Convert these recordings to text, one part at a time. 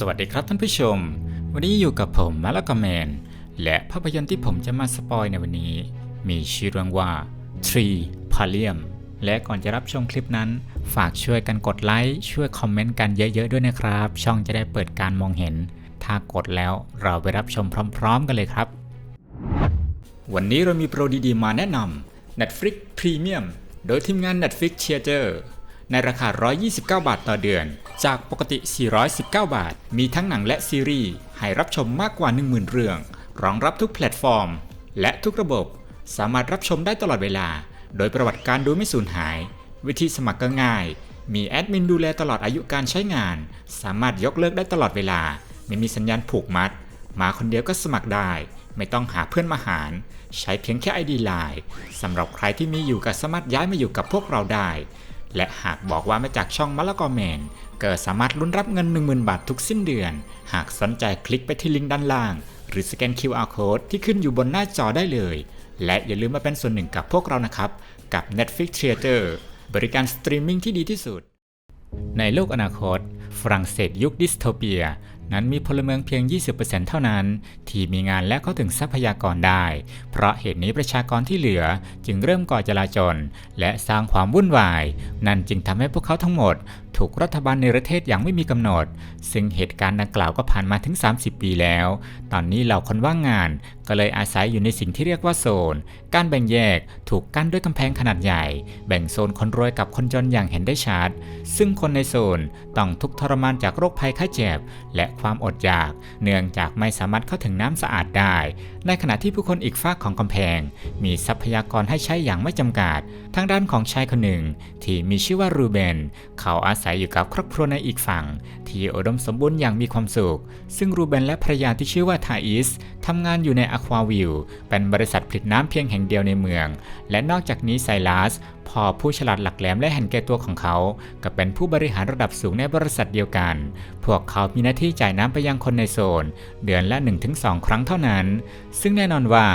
สวัสดีครับท่านผู้ชม วันนี้อยู่กับผมมาลกแมน และภาพยนตร์ที่ผมจะมาสปอยในวันนี้ มีชื่อเรื่องว่า Tree p a l i u m และก่อนจะรับชมคลิปนั้น ฝากช่วยกันกดไลค์ช่วยคอมเมนต์กันเยอะๆด้วยนะครับ ช่องจะได้เปิดการมองเห็น ถ้ากดแล้วเราไปรับชมพร้อม ๆ กันเลยครับ วันนี้เรามีโปรดีๆมาแนะนำ Netflix Premium โดยทีมงาน Netflix Theater ในราคา 129 บาทต่อเดือน จากปกติ 419 บาท มีทั้งหนังและซีรีส์ให้รับชมมากกว่า 10,000 เรื่อง รองรับทุกแพลตฟอร์ม และทุกระบบ สามารถรับชมได้ตลอดเวลา โดยประวัติการดูไม่สูญหาย วิธีสมัครก็ง่าย มีแอดมินดูแลตลอดอายุการใช้งาน สามารถยกเลิกได้ตลอดเวลา ไม่มีสัญญาณผูกมัด มาคนเดียวก็สมัครได้ ไม่ต้องหาเพื่อนมาหาร ใช้เพียงแค่ ID Line สำหรับใครที่มีอยู่ก็สามารถย้ายมาอยู่กับพวกเราได้ และหากบอกว่ามาจากช่องมะละกอแมนก็สามารถลุ้นรับเงิน 10,000 บาททุกสิ้นเดือน หากสนใจคลิกไปที่ลิงก์ด้านล่าง หรือสแกน QR Code ที่ขึ้นอยู่บนหน้าจอได้เลย และอย่าลืมมาเป็นส่วนหนึ่งกับพวกเรานะครับ กับ Netflix Theater บริการสตรีมมิ่งที่ดีที่สุด ในโลกอนาคต ฝรั่งเศสยุคดิสโทเปีย นั้นมีพลเมืองเพียง 20%เท่านั้น ที่มีงานและเข้าถึงทรัพยากรได้ เพราะเหตุนี้ประชากรที่เหลือจึงเริ่มก่อจลาจลและสร้างความวุ่นวาย นั่นจึงทำให้พวกเขาทั้งหมด ถูกรัฐบาลในประเทศอย่างไม่มีกำหนด ซึ่งเหตุการณ์ดังกล่าวก็ผ่านมาถึง 30 ปีแล้ว ตอนนี้เหล่าคนว่างงาน ก็เลยอาศัยอยู่ในสิ่งที่เรียกว่าโซน การแบ่งแยกถูกกั้นด้วยกำแพงขนาดใหญ่ แบ่งโซนคนรวยกับคนจนอย่างเห็นได้ชัด ซึ่งคนในโซนต้องทุกข์ทรมานจากโรคภัยไข้เจ็บ และความอดอยาก เนื่องจากไม่สามารถเข้าถึงน้ำสะอาดได้ ในขณะที่ผู้คนอีกฝากของกำแพง มีทรัพยากรให้ใช้อย่างไม่จำกัด ทางด้านของชายคนหนึ่ง ที่มีชื่อว่ารูเบน เขาอาศัยอยู่กับครอบครัวในอีกฝั่ง ที่อุดมสมบูรณ์อย่างมีความสุข ซึ่งรูเบนและภรรยาที่ชื่อว่าทาอิสทำงานอยู่ในอควาวิวเป็นบริษัทผลิตน้ำเพียงแห่งเดียวในเมือง และนอกจากนี้ไซลัสพ่อผู้ฉลาดหลักแหลมและเห็นแก่ตัวของเขา ก็เป็นผู้บริหารระดับสูงในบริษัทเดียวกัน พวกเขามีหน้าที่จ่ายน้ำไปยังคนในโซน เดือนละ 1-2 ครั้งเท่านั้นซึ่งแน่นอนว่า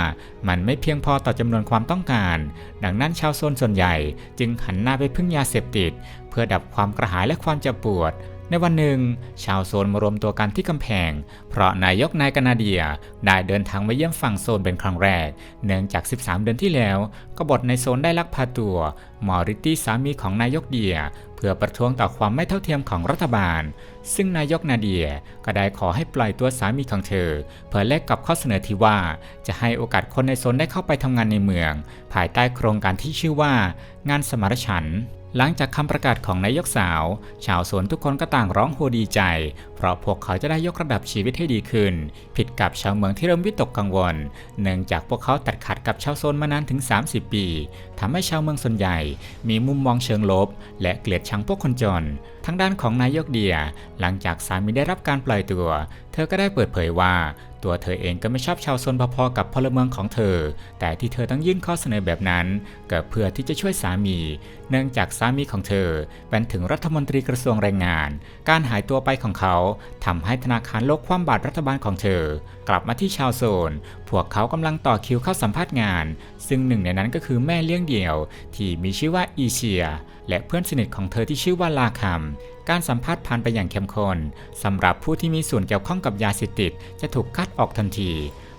มันไม่เพียงพอต่อจำนวนความต้องการ ดังนั้นชาวโซนส่วนใหญ่ จึงหันหน้าไปพึ่งยาเสพติด เพื่อดับความกระหายและความเจ็บปวด ในวันหนึ่ง ชาวโซนมารวมตัวกันที่กำแพง เพราะนายกนายกนาเดียได้เดินทางมาเยี่ยมฝั่งโซนเป็นครั้งแรก เนื่องจาก 13 เดือนที่แล้วกบฏในโซนได้ลักพาตัวมอริตี้สามีของนายกเดีย เพื่อประท้วงต่อความไม่เท่าเทียมของรัฐบาล ซึ่งนายกนาเดียก็ได้ขอให้ปล่อยตัวสามีของเธอ เพื่อแลกกับข้อเสนอที่ว่า จะให้โอกาสคนในโซนได้เข้าไปทำงานในเมือง ภายใต้โครงการที่ชื่อว่า งานสมรฉันท์ หลังจากคำประกาศของนายกสาว ชาวสวนทุกคนก็ต่างร้องโหดีใจเราะพวกเขาจะได้ยกระดับชีวิตให้ดีขึ้น ผิดกับชาวเมืองที่เริ่มวิตกกังวล เนื่องจากพวกเขาตัดขาดกับชาวโซนมานานถึง 30 ปีทำให้ชาวเมืองส่วนใหญ่ มีมุมมองเชิงลบ และเกลียดชังพวกคนจนทั้งด้านของนายกเดีย หลังจากสามีได้รับการปล่อยตัว เธอก็ได้เปิดเผยว่าตัวเธอเองก็ไม่ชอบชาวโซนพอๆกับพลเมืองของเธอ แต่ที่เธอต้องยื่นข้อเสนอแบบนั้นก็เพื่อที่จะช่วยสามี เนื่องจากสามีของเธอเป็นถึงรัฐมนตรีกระทรวงแรงงาน การหายตัวไปของเขาทำให้ธนาคารโลกคว่ำบาตรรัฐบาลของเธอ กลับมาที่ชาวโซน พวกเขากำลังต่อคิวเข้าสัมภาษณ์งาน ซึ่งหนึ่งในนั้นก็คือแม่เลี้ยงเดี่ยว ที่มีชื่อว่าอีเชีย และเพื่อนสนิทของเธอที่ชื่อว่าลาคัมการสัมภาษณ์ผ่านไปอย่างเข้มข้นสำหรับผู้ที่มีส่วนเกี่ยวข้องกับยาเสพติดจะถูกคัดออกทันที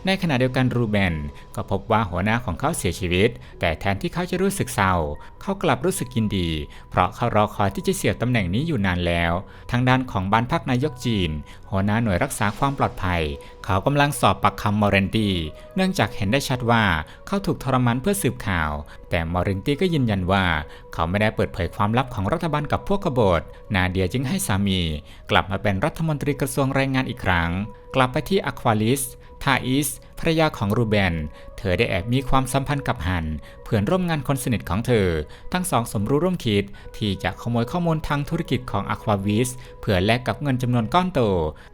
ในขณะเดียวกันรูเบนก็พบว่าหัวหน้าของเขาเสียชีวิต แต่แทนที่เขาจะรู้สึกเศร้า เขากลับรู้สึกยินดี เพราะเขารอคอยที่จะเสียตำแหน่งนี้อยู่นานแล้ว ทางด้านของบ้านพักนายกจีน หัวหน้าหน่วยรักษาความปลอดภัย เขากำลังสอบปากคำมอร์เรนตีเนื่องจากเห็นได้ชัดว่าเขาถูกทรมานเพื่อสืบข่าว แต่มอร์เรนตีก็ยืนยันว่า เขาไม่ได้เปิดเผยความลับของรัฐบาลกับพวกกบฏนาเดียจึงให้สามี กลับมาเป็นรัฐมนตรีกระทรวงแรงงานอีกครั้ง กลับไปที่อควาลิส ทาอิสภรรยาของรูเบน ธอได้แอบมีความสัมพันธ์กับฮัน เพื่อนร่วมงานคนสนิทของเธอ ทั้งสองสมรู้ร่วมคิด ที่จะขโมยข้อมูลทางธุรกิจของอควาวิสเพื่อแลกกับเงินจำนวนก้อนโต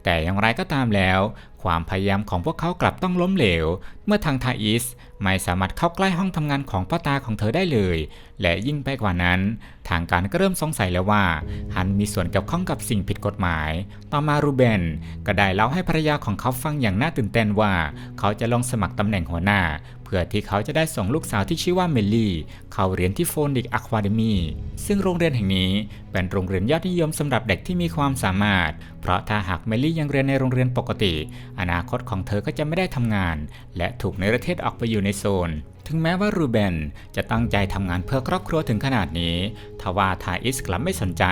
แต่อย่างไรก็ตามแล้ว ความพยายามของพวกเขากลับต้องล้มเหลว เมื่อทางทาอิสไม่สามารถเข้าใกล้ห้องทำงานของพ่อตาของเธอได้เลย และยิ่งไปกว่านั้น ทางการก็เริ่มสงสัยแล้วว่า ฮันมีส่วนเกี่ยวข้องกับสิ่งผิดกฎหมาย ต่อมารูเบนก็ได้เล่าให้ภรรยาของเขาฟังอย่างน่าตื่นเต้นว่า เขาจะลงสมัครตำแหน่งหัวหน้า พื่อที่เขาจะได้ส่งลูกสาวที่ชื่อว่าเมลลี่ เข้าเรียนที่โฟนิกอะควาเดมีซึ่งโรงเรียนแห่งนี้เป็นโรงเรียนยอดนิยมสำหรับเด็กที่มีความสามารถ เพราะถ้าหากเมลลี่ยังเรียนในโรงเรียนปกติ อนาคตของเธอก็จะไม่ได้ทำงาน และถูกในประเทศออกไปอยู่ในโซน ถึงแม้ว่ารูเบนจะตั้งใจทำงานเพื่อครอบครัวถึงขนาดนี้ ทว่าทาอิสกลับไม่สนใจ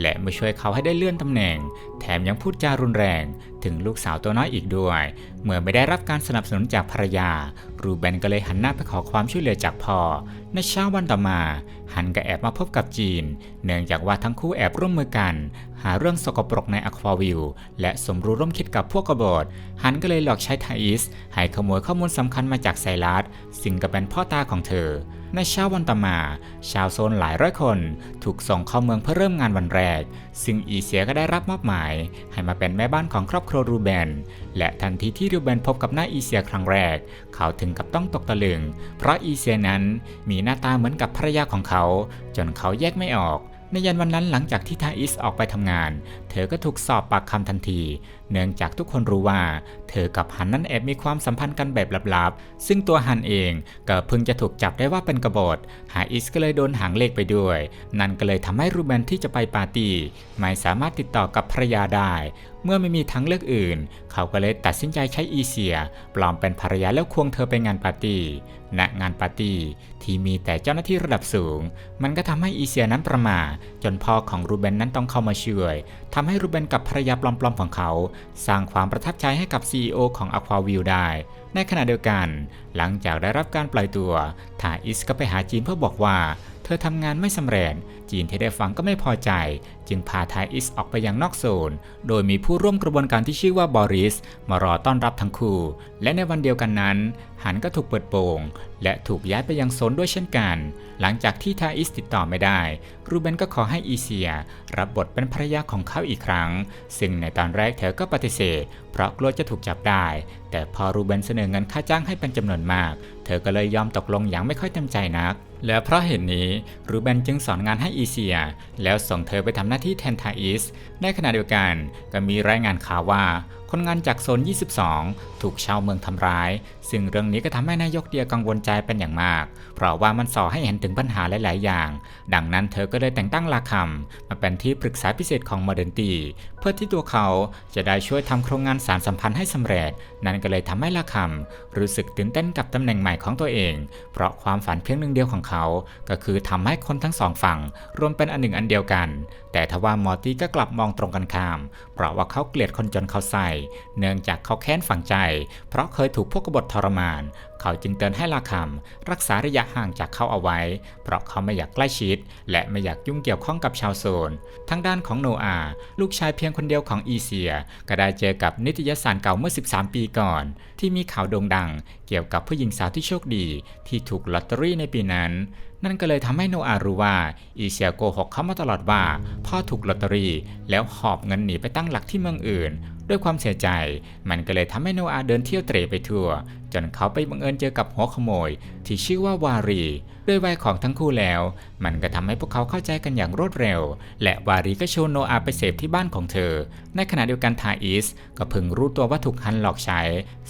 และไม่ช่วยเขาให้ได้เลื่อนตำแหน่ง แถมยังพูดจารุนแรง ถึงลูกสาวตัวน้อยอีกด้วย เมื่อไม่ได้รับการสนับสนุนจากภรรยา รูเบนก็เลยหันหน้าไปขอความช่วยเหลือจากพ่อ ในเช้าวันต่อมา ฮันก็แอบมาพบกับจีน เนื่องจากว่าทั้งคู่แอบร่วมมือกัน หาเรื่องสกปรกในอควาวิวและสมรู้ร่วมคิดกับพวกกบฏฮันก็เลยหลอกใช้ไทอิสให้ขโมยข้อมูลสำคัญมาจากไซรัสซึ่งก็เป็นพ่อตาของเธอ ในเช้าวันต่อมา ชาวโซนหลายร้อยคน ถูกส่งเข้าเมืองเพื่อเริ่มงานวันแรก ซึ่งอีเซียก็ได้รับมอบหมาย ให้มาเป็นแม่บ้านของครอบครัวรูเบน และทันทีที่รูเบนพบกับหน้าอีเซียครั้งแรก เขาถึงกับต้องตกตะลึง เพราะอีเซียนั้นมีหน้าตาเหมือนกับภรรยาของเขา จนเขาแยกไม่ออก ในยันวันนั้นหลังจากที่ทาอิสออกไปทำงาน เธอก็ถูกสอบปากคำทันที เนื่องจากทุกคนรู้ว่า เธอกับฮันนั้นแอบมีความสัมพันธ์กันแบบลับๆ ซึ่งตัวฮันเองก็เพิ่งจะถูกจับได้ว่าเป็นกบฏฮาอิสก็เลยโดนหางเลขไปด้วย นั่นก็เลยทำให้รูเบนที่จะไปปาร์ตี้ไม่สามารถติดต่อกับภรรยาได้ เมื่อไม่มีทางเลือกอื่น เขาก็เลยตัดสินใจใช้อีเซีย ปลอมเป็นภรรยาแล้วควงเธอไปงานปาร์ตี้ณงานปาร์ตี้ที่มีแต่เจ้าหน้าที่ระดับสูง มันก็ทำให้อีเซียนั้นประมาจนพ่อของรูเบนนั้นต้องเข้ามาช่วยทำให้รูเบนกับภรรยาปลอมๆของเขา สร้างความประทับใจให้กับ CEO ของ Aquaview ได้ ในขณะเดียวกัน หลังจากได้รับการปล่อยตัวทาอิสก็ไปหาจีนเพื่อบอกว่า เธอทำงานไม่สำเร็จ จีนที่ได้ฟังก็ไม่พอใจ จึงพาไทอิสออกไปยังนอกโซน โดยมีผู้ร่วมกระบวนการที่ชื่อว่าบอริส มารอต้อนรับทั้งคู่ และในวันเดียวกันนั้น หันก็ถูกเปิดโปง และถูกย้ายไปยังโซนด้วยเช่นกัน หลังจากที่ทาอิสติดต่อไม่ได้ รูเบนก็ขอให้อีเซีย รับบทเป็นภรรยาของเขาอีกครั้ง ซึ่งในตอนแรกเธอก็ปฏิเสธ เพราะกลัวจะถูกจับได้ แต่พอรูเบนเสนอเงินค่าจ้างให้เป็นจำนวนมาก เธอก็เลยยอมตกลงอย่างไม่ค่อยเต็มใจนัก และเพราะเหตุนนี้รูเบนจึงสอนงานให้อีเซีย แล้วส่งเธอไปทำหน้าที่แทนทาอิสในขณะเดียวกันก็มีรายงานข่าวว่า คนงานจากโซน 22 ถูกชาวเมืองทำร้าย ซึ่งเรื่องนี้ก็ทำให้นายกเดียกังวลใจเป็นอย่างมาก เพราะว่ามันส่อให้เห็นถึงปัญหาหลาย ๆ อย่าง ดังนั้นเธอก็เลยแต่งตั้งลาคำมาเป็นที่ปรึกษาพิเศษของโมเดนตี เพื่อที่ตัวเขาจะได้ช่วยทำโครงงานสารสัมพันธ์ให้สำเร็จ นั่นก็เลยทำให้ลาคำรู้สึกตื่นเต้นกับตำแหน่งใหม่ของตัวเอง เพราะความฝันเพียงหนึ่งเดียวของเขา ก็คือทำให้คนทั้งสองฝั่งรวมเป็นอันหนึ่งอันเดียวกัน แต่ทว่ามอร์ตี้ก็กลับมองตรงกันข้าม เพราะว่าเขาเกลียดคนจนเขาใส่เนื่องจากเขาแค้นฝังใจ เพราะเคยถูกพวกกบฏทรมาน เขาจึงเตือนให้ลาคำรักษาระยะห่างจากเขาเอาไว้ เพราะเขาไม่อยากใกล้ชิด และไม่อยากยุ่งเกี่ยวข้องกับชาวโซนทางด้านของโนอาห์ลูกชายเพียงคนเดียวของอีเซีย ก็ได้เจอกับนิตยสารเก่าเมื่อ 13 ปีก่อน ที่มีข่าวโด่งดัง เกี่ยวกับผู้หญิงสาวที่โชคดี ที่ถูกลอตเตอรี่ในปีนั้นนั่นก็เลยทำให้โนอารู้ว่าอีเซียโกหกเขามาตลอดว่า พ่อถูกลอตเตอรี่แล้วหอบเงินหนีไปตั้งหลักที่เมืองอื่น ด้วยความเสียใจ มันก็เลยทำให้โนอาเดินเที่ยวเตร่ไปทั่ว จนเขาไปบังเอิญเจอกับหัวขโมย ที่ชื่อว่าวารี ด้วยวัยของทั้งคู่แล้ว มันก็ทำให้พวกเขาเข้าใจกันอย่างรวดเร็ว และวารีก็ชวนโนอาไปเสพที่บ้านของเธอ ในขณะเดียวกันทาอิสก็พิ่งรู้ตัวว่าถูกฮันหลอกใช้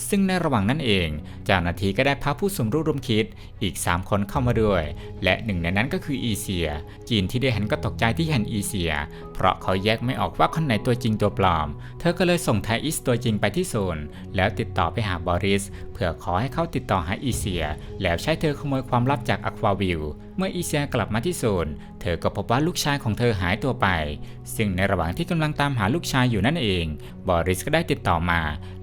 ซึ่งในระหว่างนั้นเองเจ้าหน้าที่ก็ได้พาผู้สมรู้ร่วมคิดอีก 3 คนเข้ามาด้วย และหนึ่งในนั้นก็คืออีเซีย จีนที่ได้เห็นก็ตกใจที่เห็นอีเซีย เพราะเขาแยกไม่ออกว่าคนไหนตัวจริงตัวปลอม เธอก็เลยส่งไทอิสตัวจริงไปที่โซน แล้วติดต่อไปหาบอริสเพื่อขอให้เขาติดต่อหาอีเซีย แล้วใช้เธอขโมยความลับจากอควาวิวเมื่ออีเซียกลับมาที่โซน เธอก็พบว่าลูกชายของเธอหายตัวไป ซึ่งในระหว่างที่กำลังตามหาลูกชายอยู่นั่นเอง บอริสก็ได้ติดต่อมา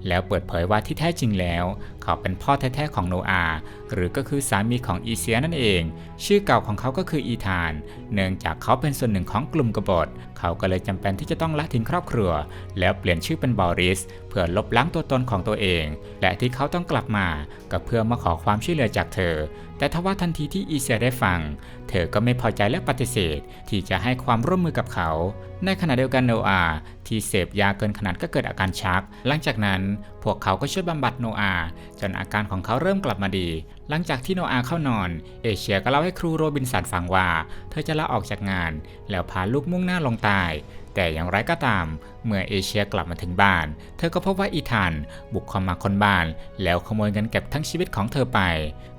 แล้วเปิดเผยว่าที่แท้จริงแล้ว เขาเป็นพ่อแท้ๆของโนอาหรือก็คือสามีของอีเซียนั่นเอง ชื่อเก่าของเขาก็คืออีธาน เนื่องจากเขาเป็นส่วนหนึ่งของกลุ่มกบฏ เขาก็เลยจำเป็นที่จะต้องละทิ้งครอบครัว แล้วเปลี่ยนชื่อเป็นบอริส เพื่อลบล้างตัวตนของตัวเอง และที่เขาต้องกลับมาก็เพื่อมาขอความช่วยเหลือจากเธอ แต่ทว่าทันทีที่อีเซียได้ฟัง เธอก็ไม่พอใจและปฏิเสธที่จะให้ความร่วมมือกับเขา ในขณะเดียวกันโนอาห์ที่เสพยาเกินขนาดก็เกิดอาการชัก หลังจากนั้นพวกเขาก็ช่วยบำบัดโนอาห์จนอาการของเขาเริ่มกลับมาดี หลังจากที่โนอาห์เข้านอน เอเชียก็เล่าให้ครูโรบินสันฟังว่า เธอจะลาออกจากงาน แล้วพาลูกมุ่งหน้าลงตายแต่อย่างไรก็ตาม เมื่อเอเชียกลับมาถึงบ้าน เธอก็พบว่าอีธานบุกเข้ามาคนบ้าน แล้วขโมยเงินเก็บทั้งชีวิตของเธอไป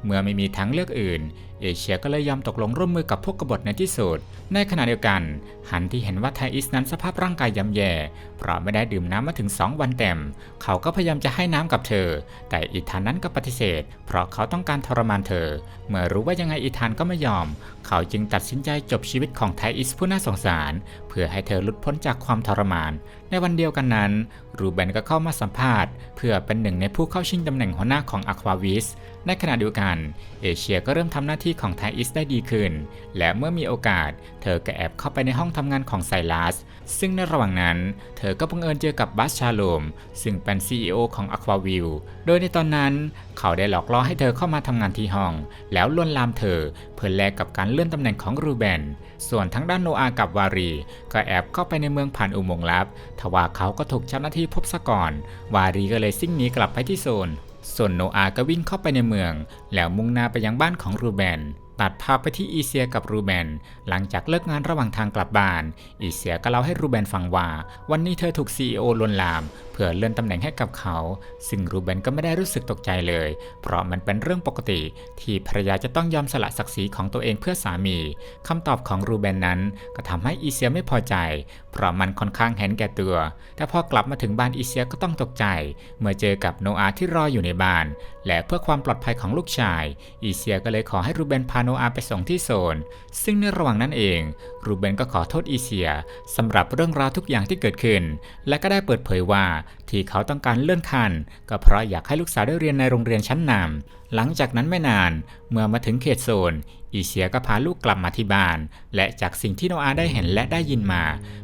เมื่อไม่มีทางเลือกอื่น เอเชียก็เลยยอมตกลงร่วมมือกับพวกกบฏในที่สุด ในขณะเดียวกัน หันที่เห็นว่าไทอิสนั้นสภาพร่างกายย่ำแย่ เพราะไม่ได้ดื่มน้ำมาถึง 2 วันเต็ม เขาก็พยายามจะให้น้ำกับเธอ แต่อีธานนั้นก็ปฏิเสธ เพราะเขาต้องการทรมานเธอ เมื่อรู้ว่ายังไงอีธานก็ไม่ยอมเขาจึงตัดสินใจจบชีวิตของไทอิสผู้น่าสงสาร เพื่อให้เธอหลุดพ้นจากความทรมาน ในวันเดียวกันนั้น รูเบนก็เข้ามาสัมภาษณ์ เพื่อเป็นหนึ่งในผู้เข้าชิงตำแหน่งหัวหน้าของอควาวิสในขณะเดียวกัน เอเชียก็เริ่มทำหน้าที่ของไทอิสได้ดีขึ้น และเมื่อมีโอกาส เธอก็แอบเข้าไปในห้องทำงานของไซลัส ซึ่งในระหว่างนั้น เธอก็บังเอิญเจอกับบัสชาโลม ซึ่งเป็น CEO ของ Aquaview โดยในตอนนั้นเขาได้หลอกล่อให้เธอเข้ามาทำงานที่ห้อง แล้วลวนลามเธอ เพื่อแลกกับการเลื่อนตำแหน่งของรูเบน ส่วนทั้งด้านโนอากับวารี ก็แอบเข้าไปในเมืองผ่านอุโมงค์ลับ ทว่าเขาก็ถูกเจ้าหน้าที่พบซะก่อน วารีก็เลยซิ่งหนีกลับไปที่โซน ส่วนโนอาก็วิ่งเข้าไปในเมือง แล้วมุ่งหน้าไปยังบ้านของรูเบน ตัดภาพไปที่อีเซียกับรูเบน หลังจากเลิกงานระหว่างทางกลับบ้าน อีเซียก็เล่าให้รูเบนฟังว่า วันนี้เธอถูก CEO ลวนลามเพื่อเลื่อนตำแหน่งให้กับเขา ซึ่งรูเบนก็ไม่ได้รู้สึกตกใจเลย เพราะมันเป็นเรื่องปกติ ที่ภรรยาจะต้องยอมสละศักดิ์ศรีของตัวเองเพื่อสามีคำตอบของรูเบนนั้นก็ทำให้อีเซียไม่พอใจ เพราะมันค่อนข้างเห็นแก่ตัว แต่พอกลับมาถึงบ้านอีเซียก็ต้องตกใจ เมื่อเจอกับโนอาที่รออยู่ในบ้าน และเพื่อความปลอดภัยของลูกชาย อีเซียก็เลยขอให้รูเบนพาโนอาไปส่งที่โซน ซึ่งในระหว่างนั้นเอง รูเบนก็ขอโทษอีเซียสำหรับเรื่องราวทุกอย่างที่เกิดขึ้น และก็ได้เปิดเผยว่าที่เขาต้องการเลื่อนขั้นก็เพราะอยากให้ลูกสาวได้เรียนในโรงเรียนชั้นนำหลังจากนั้นไม่นาน เมื่อมาถึงเขตโซน อีเซียก็พาลูกกลับมาที่บ้าน และจากสิ่งที่โนอาได้เห็นและได้ยินมา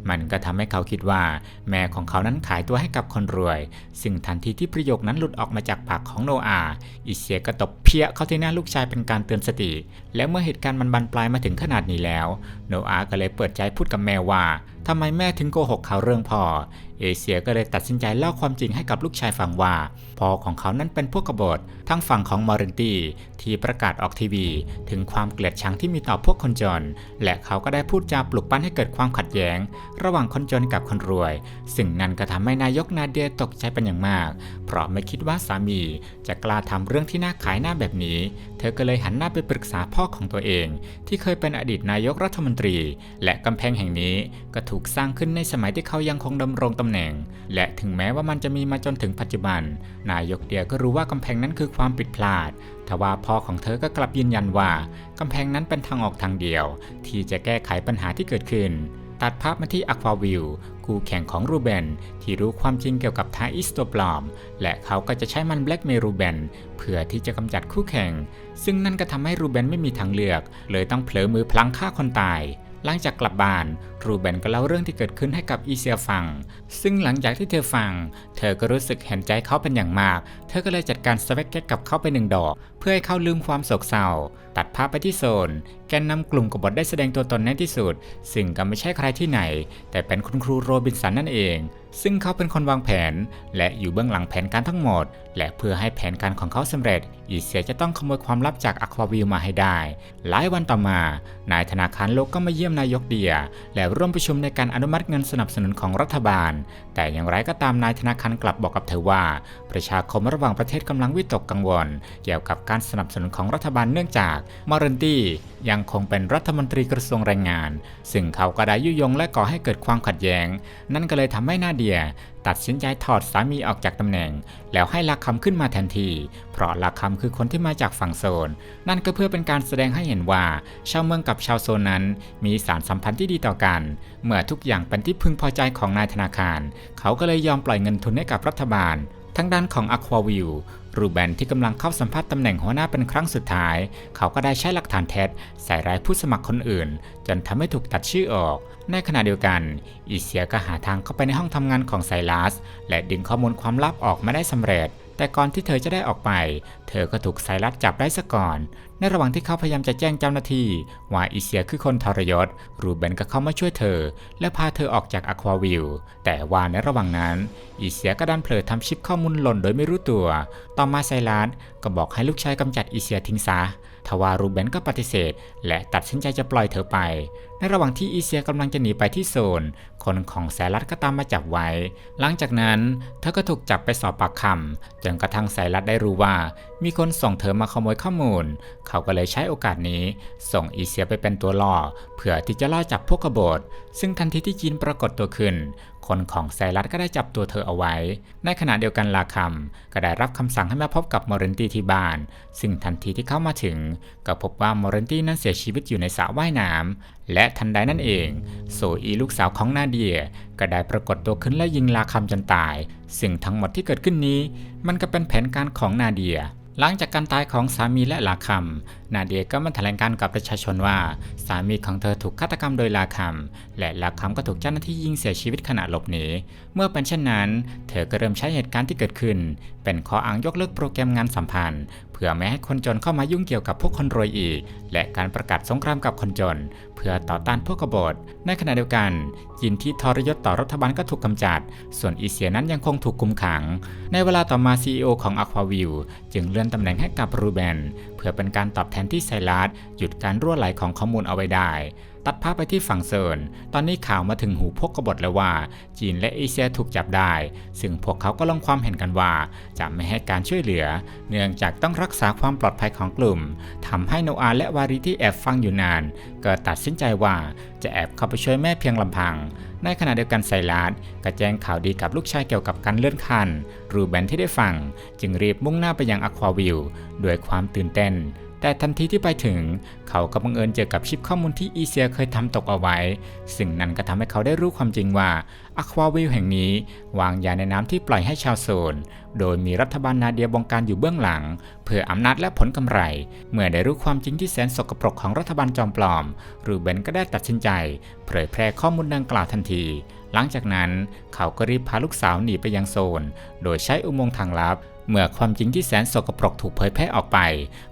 มันก็ทำให้เขาคิดว่า แม่ของเขานั้นขายตัวให้กับคนรวย ซึ่งทันทีที่ประโยคนั้นหลุดออกมาจากปากของโนอาอีเซียก็ตบเพี้ยเข้าที่หน้าลูกชายเป็นการเตือนสติ และเมื่อเหตุการณ์มันบานปลายมาถึงขนาดนี้แล้วโนอาก็เลยเปิดใจพูดกับแม่ว่าทำไมแม่ถึงโกหกเขาเรื่องพ่อ เอเชียก็เลยตัดสินใจเล่าความจริงให้กับลูกชายฟังว่าพ่อของเขานั้นเป็นพวกกบฏทั้งฝั่งของมอรินตีที่ประกาศออกทีวี ถึงความเกลียดชังที่มีต่อพวกคนจน และเขาก็ได้พูดจาปลุกปั้นให้เกิดความขัดแย้ง ระหว่างคนจนกับคนรวยสิ่งนั้นก็ทำให้นายกนาเดียตกใจเป็นอย่างมาก เพราะไม่คิดว่าสามีจะกล้าทำเรื่องที่น่าขายหน้าแบบนี้ เธอก็เลยหันหน้าไปปรึกษาพ่อของตัวเอง ที่เคยเป็นอดีตนายกรัฐมนตรี และกำแพงแห่งนี้ก็ถูกสร้างขึ้นในสมัยที่เขายังคงดำรงตำแหน่ง และถึงแม้ว่ามันจะมีมาจนถึงปัจจุบัน นายกเดียก็รู้ว่ากำแพงนั้นคือความผิดพลาดทว่าพ่อของเธอก็กลับยืนยันว่ากำแพงนั้นเป็นทางออกทางเดียว ที่จะแก้ไขปัญหาที่เกิดขึ้น ตัดภาพมาที่อควาวิวคู่แข่งของรูเบนที่รู้ความจริงเกี่ยวกับทาอิสตัวปลอม และเขาก็จะใช้มันแบล็กเมรูเบนเพื่อที่จะกำจัดคู่แข่ง ซึ่งนั่นก็ทำให้รูเบนไม่มีทางเลือก เลยต้องเผลอมือพลังฆ่าคนตาย หลังจากกลับบ้าน รูเบนก็เล่าเรื่องที่เกิดขึ้นให้กับอีเซียฟัง ซึ่งหลังจากที่เธอฟัง เธอก็รู้สึกเห็นใจเขาเป็นอย่างมาก เธอก็เลยจัดการสเวกเก็ตกับเขาไปหนึ่งดอก เพื่อให้เขาลืมความโศกเศร้า ตัดภาพไปที่โซน แกนนำกลุ่มกบฏได้แสดงตัวตนในที่สุด ซึ่งก็ไม่ใช่ใครที่ไหน แต่เป็นคุณครูโรบินสันนั่นเอง ซึ่งเขาเป็นคนวางแผน และอยู่เบื้องหลังแผนการทั้งหมด และเพื่อให้แผนการของเขาสำเร็จ อีเซียจะต้องขโมยความลับจากอควาวิวมาให้ได้ หลายวันต่อมา นายธนาคารโลกก็มาเยี่ยมนายกเดีย และร่วมประชุมในการอนุมัติเงินสนับสนุนของรัฐบาล แต่อย่างไรก็ตามนายธนาคารกลับบอกกับเธอว่า ประชาคมระหว่างประเทศกำลังวิตกกังวล เกี่ยวกับการสนับสนุนของรัฐบาลเนื่องจากมอรันตี้ยังคงเป็นรัฐมนตรีกระทรวงแรงงาน ซึ่งเขาก็ได้ยุยงและก่อให้เกิดความขัดแย้ง นั่นก็เลยทำให้นาเดียตัดสินใจถอดสามีออกจากตำแหน่ง แล้วให้ลักคำขึ้นมาแทนทีเพราะลักคำคือคนที่มาจากฝั่งโซน นั่นก็เพื่อเป็นการแสดงให้เห็นว่า ชาวเมืองกับชาวโซนนั้น มีสารสัมพันธ์ที่ดีต่อกัน เมื่อทุกอย่างเป็นที่พึงพอใจของนายธนาคาร เขาก็เลยยอมปล่อยเงินทุนให้กับรัฐบาล ทั้งด้านของ Aquaview รูแบนที่กำลังเข้าสัมภาษณ์ตำแหน่งหัวหน้าเป็นครั้งสุดท้าย เขาก็ได้ใช้หลักฐานเท็จใส่ร้ายผู้สมัครคนอื่น จนทำให้ถูกตัดชื่อออก ในขณะเดียวกัน อีเซียก็หาทางเข้าไปในห้องทำงานของไซลัส และดึงข้อมูลความลับออกมาได้สำเร็จ แต่ก่อนที่เธอจะได้ออกไป เธอก็ถูกไซรัสจับได้ซะก่อน ในระหว่างที่เขาพยายามจะแจ้งเจ้าหน้าที่ว่าอิเซียคือคนทรยศ รูเบนก็เข้ามาช่วยเธอ และพาเธอออกจากอควาวิลแต่ว่าในระหว่างนั้น อิเซียก็ดันเผลอทำชิปข้อมูลหล่นโดยไม่รู้ตัว ต่อมาไซรัส ก็บอกให้ลูกชายกำจัดอีเซียทิ้งซะทว่ารูเบนก็ปฏิเสธ และตัดสินใจจะปล่อยเธอไป ในระหว่างที่อีเซียกำลังจะหนีไปที่โซน คนของแซรัสก็ตามมาจับไว้ หลังจากนั้นเธอก็ถูกจับไปสอบปากคำจนกระทั่งไซรัสได้รู้ว่า มีคนส่งเธอมาขโมยข้อมูล เขาก็เลยใช้โอกาสนี้ ส่งอีเซียไปเป็นตัวล่อเพื่อที่จะล่อจับพวกกบฏซึ่งทันทีที่จีนปรากฏตัวขึ้นคนของไซรัสก็ได้จับตัวเธอเอาไว้ ในขณะเดียวกันลาคัมก็ได้รับคำสั่งให้มาพบกับมอร์เรนตี้ที่บ้าน ซึ่งทันทีที่เข้ามาถึง ก็พบว่ามอร์เรนตี้นั้นเสียชีวิตอยู่ในสระว่ายน้ำและทันใดนั่นเองโซอีลูกสาวของนาเดีย ก็ได้ปรากฏตัวขึ้นและยิงลาคัมจนตาย ซึ่งทั้งหมดที่เกิดขึ้นนี้ มันก็เป็นแผนการของนาเดียหลังจากการตายของสามีและลาคัมนาเดียก็มาแถลงการกับประชาชนว่า สามีของเธอถูกฆาตกรรมโดยลาคัมและลาคัมก็ถูกเจ้าหน้าที่ยิงเสียชีวิตขณะหลบหนี เมื่อเป็นเช่นนั้น เธอก็เริ่มใช้เหตุการณ์ที่เกิดขึ้น เป็นข้ออ้างยกเลิกโปรแกรมงานสัมพันธ์ เพื่อไม่ให้คนจนเข้ามายุ่งเกี่ยวกับพวกคนรวยอีก และการประกาศสงครามกับคนจน เพื่อต่อต้านพวกกบฏ ในขณะเดียวกัน ยินที่ทรยศต่อรัฐบาลก็ถูกกำจัด ส่วนอีเซียนั้นยังคงถูกคุมขัง ในเวลาต่อมา CEO ของ Aquaview จึงเลื่อนตำแหน่งให้กับรูเบนเพื่อเป็นการตอบแทนที่ไซรัสหยุดการรั่วไหลของข้อมูลเอาไว้ได้ ตัดภาพไปที่ฝั่งเซิน ตอนนี้ข่าวมาถึงหูพวกกบฏแล้วว่า จีนและเอเชียถูกจับได้ ซึ่งพวกเขาก็ลงความเห็นกันว่า จะไม่ให้การช่วยเหลือ เนื่องจากต้องรักษาความปลอดภัยของกลุ่มทำให้โนอาและวาริที่แอบฟังอยู่นาน ก็ตัดสินใจว่าจะแอบเข้าไปช่วยแม่เพียงลำพัง ในขณะเดียวกันไซรัสก็แจ้งข่าวดีกับลูกชายเกี่ยวกับการเลื่อนขั้นรูเบนที่ได้ฟัง จึงรีบมุ่งหน้าไปยังอควาวิลด้วยความตื่นเต้น แต่ทันทีที่ไปถึง เขาก็บังเอิญเจอกับชิปข้อมูลที่อีเซียเคยทำตกเอาไว้ซึ่งนั่นก็ทำให้เขาได้รู้ความจริงว่าอควาวิลแห่งนี้ วางยาในน้ำที่ปล่อยให้ชาวโซน โดยมีรัฐบาลนาเดียบงการอยู่เบื้องหลัง เพื่ออำนาจและผลกำไร เมื่อได้รู้ความจริงที่แสนสกปรกของรัฐบาลจอมปลอม รูเบนก็ได้ตัดสินใจ เผยแพร่ข้อมูลดังกล่าวทันที หลังจากนั้นเขาก็รีบพาลูกสาวหนีไปยังโซน โดยใช้อุโมงค์ทางลับ เมื่อความจริงที่แสนสกปรกถูกเผยแพร่ออกไป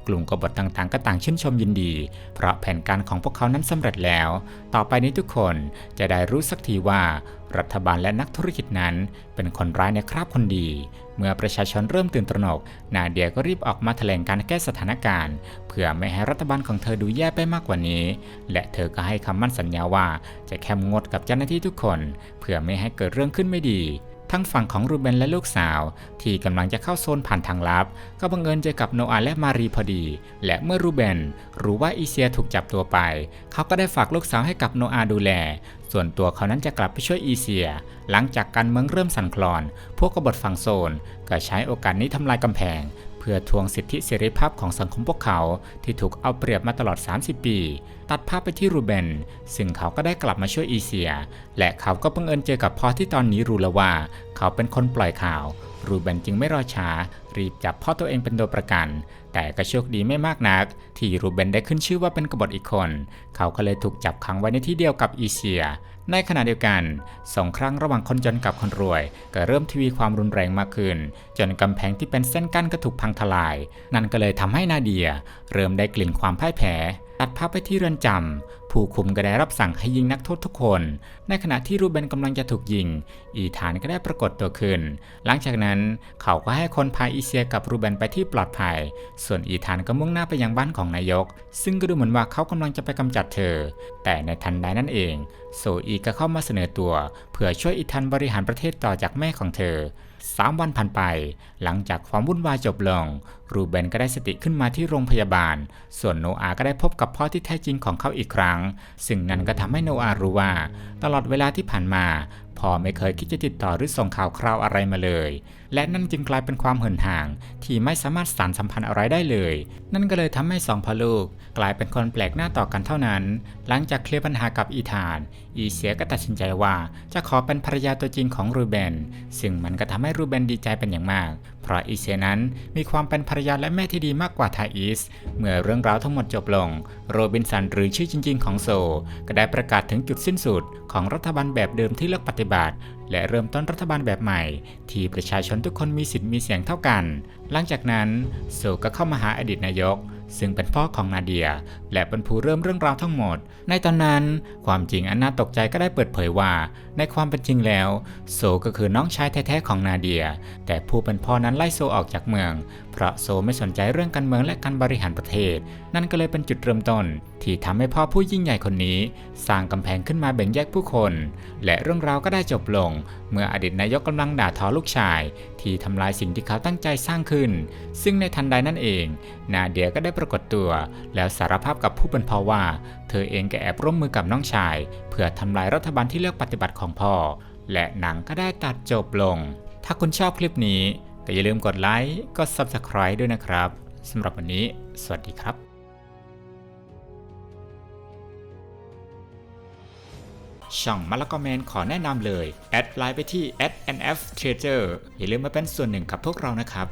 กลุ่มกบฏต่างๆ ก็ต่างชื่นชมยินดี เพราะแผนการของพวกเขานั้นสำเร็จแล้ว ต่อไปนี้ทุกคนจะได้รู้สักทีว่า รัฐบาลและนักธุรกิจนั้นเป็นคนร้ายในคราบคนดี เมื่อประชาชนเริ่มตื่นตระหนก นาเดียก็รีบออกมาแถลงการแก้สถานการณ์ เพื่อไม่ให้รัฐบาลของเธอดูแย่ไปมากกว่านี้ และเธอก็ให้คำมั่นสัญญาว่าจะเข้มงดกับเจ้าหน้าที่ทุกคน เพื่อไม่ให้เกิดเรื่องขึ้นไม่ดีทั้งฝั่งของรูเบนและลูกสาว ที่กำลังจะเข้าโซนผ่านทางลับ ก็บังเอิญเจอกับโนอาและมารีพอดี และเมื่อรูเบนรู้ว่าอีเซียถูกจับตัวไป เขาก็ได้ฝากลูกสาวให้กับโนอาดูแล ส่วนตัวเขานั้นจะกลับไปช่วยอีเซีย หลังจากการเมืองเริ่มสั่นคลอน พวกกบฏฝั่งโซน ก็ใช้โอกาสนี้ทำลายกำแพง เพื่อทวงสิทธิเสรีภาพของสังคมพวกเขาที่ถูกเอาเปรียบมาตลอด 30 ปี ตัดภาพไปที่รูเบน ซึ่งเขาก็ได้กลับมาช่วยอีเซีย และเขาก็บังเอิญเจอกับพ่อที่ตอนนี้รู้แล้วว่า เขาเป็นคนปล่อยข่าว รูเบนจึงไม่รอช้า รีบจับพ่อตัวเองเป็นตัวประกัน แต่ก็โชคดีไม่มากนัก ที่รูเบนได้ขึ้นชื่อว่าเป็นกบฏอีกคน เขาก็เลยถูกจับขังไว้ในที่เดียวกับอีเซีย ในขณะเดียวกันสงครั้งระหว่างคนจนกับคนรวย ก็เริ่มทวีความรุนแรงมากขึ้น จนกำแพงที่เป็นเส้นกั้นก็ถูกพังทลาย นั่นก็เลยทำให้นาเดีย เริ่มได้กลิ่นความพ่ายแพ้ ตัดภาพไปที่เรือนจำผู้คุมก็ได้รับสั่งให้ยิงนักโทษทุกคน ในขณะที่รูเบนกำลังจะถูกยิง อีธานก็ได้ปรากฏตัวขึ้น หลังจากนั้นเขาก็ให้คนพาอีเซียกับรูเบนไปที่ปลอดภัย ส่วนอีธานก็มุ่งหน้าไปยังบ้านของนายก ซึ่งก็ดูเหมือนว่าเขากำลังจะไปกำจัดเธอ แต่ในทันใดนั่นเอง โซอีก็เข้ามาเสนอตัว เพื่อช่วยอีธานบริหารประเทศต่อจากแม่ของเธอ สามวันผ่านไป หลังจากความวุ่นวายจบลง รูเบนก็ได้สติขึ้นมาที่โรงพยาบาล ส่วนโนอาก็ได้พบกับพ่อที่แท้จริงของเขาอีกครั้ง ซึ่งนั่นก็ทำให้โนอารู้ว่า ตลอดเวลาที่ผ่านมา อไม่เคยคิดจะติดต่อหรือส่งข่าวคราวอะไรมาเลย และนั่นจึงกลายเป็นความเหินห่าง ที่ไม่สามารถสานสัมพันธ์อะไรได้เลย นั่นก็เลยทำให้สองพ่อลูก กลายเป็นคนแปลกหน้าต่อกันเท่านั้น หลังจากเคลียร์ปัญหากับอีธาน อีเซียก็ตัดสินใจว่าจะขอเป็นภรรยาตัวจริงของรูเบน ซึ่งมันก็ทำให้รูเบนดีใจเป็นอย่างมาก เพราะอีเซียนั้นมีความเป็นภรรยาและแม่ที่ดีมากกว่าทาอิส เมื่อเรื่องราวทั้งหมดจบลง โรบินสันหรือชื่อจริง ๆ ของโซ ก็ได้ประกาศถึงจุดสิ้นสุดของรัฐบาลแบบเดิมที่เลือกปฏิบัติ และเริ่มต้นรัฐบาลแบบใหม่ ที่ประชาชนทุกคนมีสิทธิ์มีเสียงเท่ากัน หลังจากนั้นโซก็เข้ามาหาอดีตนายก ซึ่งเป็นพ่อของนาเดีย และเป็นผู้เริ่มเรื่องราวทั้งหมด ในตอนนั้น ความจริงอันน่าตกใจก็ได้เปิดเผยว่า ในความเป็นจริงแล้ว โซก็คือน้องชายแท้ๆของนาเดีย แต่ผู้เป็นพ่อนั้นไล่โซออกจากเมือง เพราะโซไม่สนใจเรื่องการเมืองและการบริหารประเทศ นั่นก็เลยเป็นจุดเริ่มต้น ที่ทำให้พ่อผู้ยิ่งใหญ่คนนี้ สร้างกำแพงขึ้นมาแบ่งแยกผู้คน และเรื่องราวก็ได้จบลง เมื่ออดีตนายกกำลังด่าทอลูกชาย ที่ทำลายสิ่งที่เขาตั้งใจสร้างขึ้น ซึ่งในทันใดนั่นเอง นาเดียก็ได้ปรากฏตัว แล้วสารภาพกับผู้เป็นพ่อว่า เธอเองก็แอบร่วมมือกับน้องชาย เพื่อทำลายรัฐบาลที่เลือกปฏิบัติของพ่อ และหนังก็ได้ตัดจบลง ถ้าคุณชอบคลิปนี้ ก็อย่าลืมกดไลค์ก็ Subscribe ด้วยนะครับสำหรับวันนี้ สวัสดีครับช่องมาละกอแมนขอแนะนำเลย แอดไลน์ไปที่ @nftrader อย่าลืมมาเป็นส่วนหนึ่งกับพวกเรานะครับ